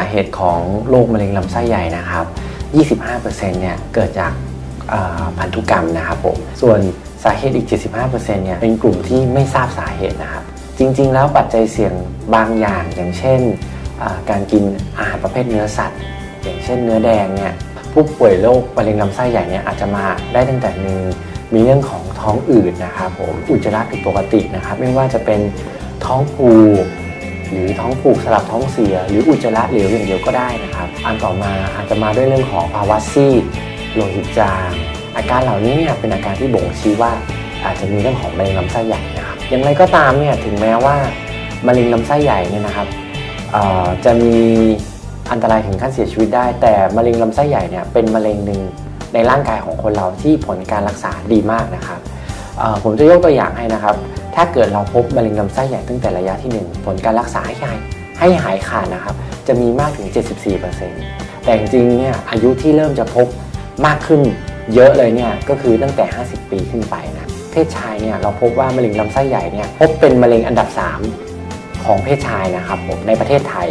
าเหตุของโรคมะเร็งลำไส้ใหญ่นะครับ 25%เนี่ยเกิดจากพันธุกรรมนะครับผม ส่วนสาเหตุอีก 75%เนี่ยเป็นกลุ่มที่ไม่ทราบสาเหตุนะครับ จริง ๆ แล้วปัจจัยเสี่ยงบางอย่างอย่างเช่น การกินอาหารประเภทเนื้อสัตว์ อย่างเช่นเนื้อแดงเนี่ยผู้ป่วยโรคมะเร็งลำไส้ใหญ่เนี่ยอาจจะมาได้ตั้งแต่มีมีเรื่องของท้องอืดนะครับผมอุจจาระผิดปกตินะครับ ไม่ว่าจะเป็นท้องผูก หรือท้องผูกสลับท้องเสีย หรืออุจจาระเหลวอย่างเดียวก็ได้นะครับ อันต่อมาอาจจะมาด้วยเรื่องของภาวะซีดโลหิตจาง อาการเหล่านี้เนี่ยเป็นอาการที่บ่งชี้ว่าอาจจะมีเรื่องของมะเร็งลำไส้ใหญ่นะครับอย่างไรก็ตามเนี่ยถึงแม้ว่ามะเร็งลำไส้ใหญ่เนี่ยนะครับจะมีอันตรายถึงขั้นเสียชีวิตได้ แต่มะเร็งลำไส้ใหญ่เนี่ยเป็นมะเร็งหนึ่งในร่างกายของคนเราที่ผลการรักษาดีมากนะครับผมจะยกตัวอย่างให้นะครับ ถ้าเกิดเราพบมะเร็งลำไส้ใหญ่ตั้งแต่ระยะที่ 1 ผลการรักษาให้หายให้หายขาดนะครับ จะมีมากถึง 74%แต่จริงๆเนี่ยอายุที่เริ่มจะพบมากขึ้นเยอะเลยเนี่ยก็คือตั้งแต่ 50 ปีขึ้นไปนะเพศชายเนี่ยเราพบว่ามะเร็งลำไส้ใหญ่เนี่ยพบเป็นมะเร็งอันดับ 3 ของเพศชายนะครับผมในประเทศไทย